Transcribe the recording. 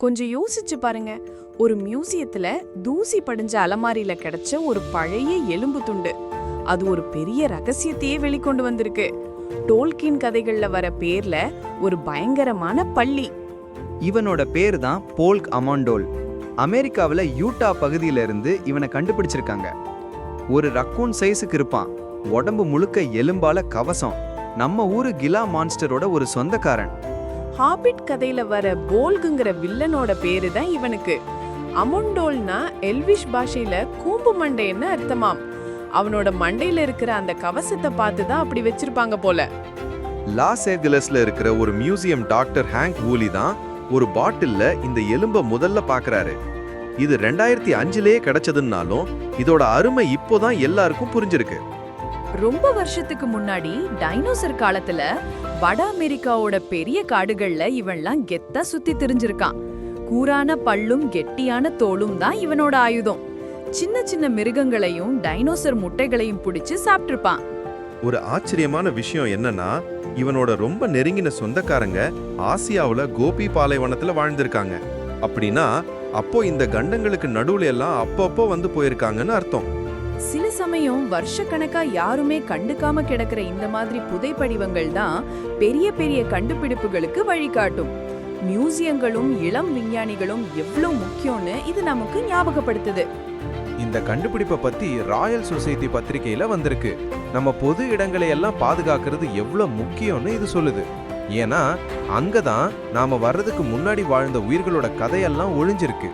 கொஞ்சம் யோசிச்சு பாருங்க. ஒரு மியூசியத்துல தூசி படிஞ்ச அலமாரியில கிடைச்ச ஒரு பழைய எலும்பு துண்டு. அது ஒரு பெரிய ரகசியத்தையே வெளிக்கொண்டு வந்திருக்கு. டோல்கின் கதைகள்ல வர பேர்ல ஒரு பயங்கரமான பள்ளி. இவனோட பேர் தான் போல்க் அமாண்டோல். அமெரிக்காவில் யூட்டா பகுதியில இருந்து இவனை கண்டுபிடிச்சிருக்காங்க. ஒரு ரக்கூன் சைஸுக்கு இருப்பான். உடம்பு முழுக்க எலும்பால கவசம். நம்ம ஊரு கிலா மான்ஸ்டரோட ஒரு சொந்தக்காரன். ஹாபிட் கதையில வர போல்குங்கிற வில்லனோட பேரு தான் இவனுக்கு. அமுண்டோல்னா எல்விஷ் பாஷையில கூம்பு மண்டைன்னு அர்த்தமாம். அவனோட மண்டையில இருக்கிற அந்த கவசத்தை பார்த்து தான் அப்படி வச்சிருப்பாங்க போல. லாஸ் ஏஞ்சலஸ்ல இருக்கிற ஒரு மியூசியம் டாக்டர் ஹேங்க் வூலி தான் ஒரு பாட்டில்ல இந்த எலும்ப முதல்ல பாக்குறாரு இது ரெண்டாயிரத்தி அஞ்சுலயே கிடைச்சதுன்னாலும் இதோட அருமை இப்போதான் எல்லாருக்கும் புரிஞ்சிருக்கு. ரொம்ப வருஷத்துக்கு முன்னாடி டைனோசர் காலத்துல வட அமெரிக்காவோட பெரிய காடுகள்ல இவன்லாம் கெத்தா சுத்தி திரிஞ்சிருக்கான். கூரான பல்லும் கெட்டியான தோலும் தான் இவனோட ஆயுதம். சின்ன சின்ன மிருகங்களையும் டைனோசர் முட்டைகளையும் பிடிச்சு சாப்பிட்டிருப்பான். ஒரு ஆச்சரியமான விஷயம் என்னன்னா இவனோட ரொம்ப நெருங்கின சொந்தக்காரங்க ஆசியாவுல கோபி பாலைவனத்துல வாழ்ந்திருக்காங்க. அப்படின்னா அப்போ இந்த கண்டங்களுக்கு நடுவுல எல்லாம் அப்பப்போ வந்து போயிருக்காங்கன்னு அர்த்தம். சில சமயம் வருஷக்கணக்கா யாருமே கண்டுக்காம கிடக்கிற இந்த மாதிரி புதைப்படிவங்கள் தான் பெரிய பெரிய கண்டுபிடிப்புகளுக்கு வழிகாட்டும். மியூசியங்களும் இளம் விஞ்ஞானிகளும் எவ்வளவு முக்கியம்னு இது நமக்கு ஞாபகப்படுத்துது. இந்த கண்டுபிடிப்பை பத்தி ராயல் சொசைட்டி பத்திரிகையில வந்திருக்கு. நம்ம பொது இடங்களை எல்லாம் பாதுகாக்கிறது எவ்வளவு முக்கியம்னு இது சொல்லுது. ஏன்னா அங்கதான் நாம வர்றதுக்கு முன்னாடி வாழ்ந்த உயிர்களோட கதையெல்லாம் ஒழிஞ்சிருக்கு.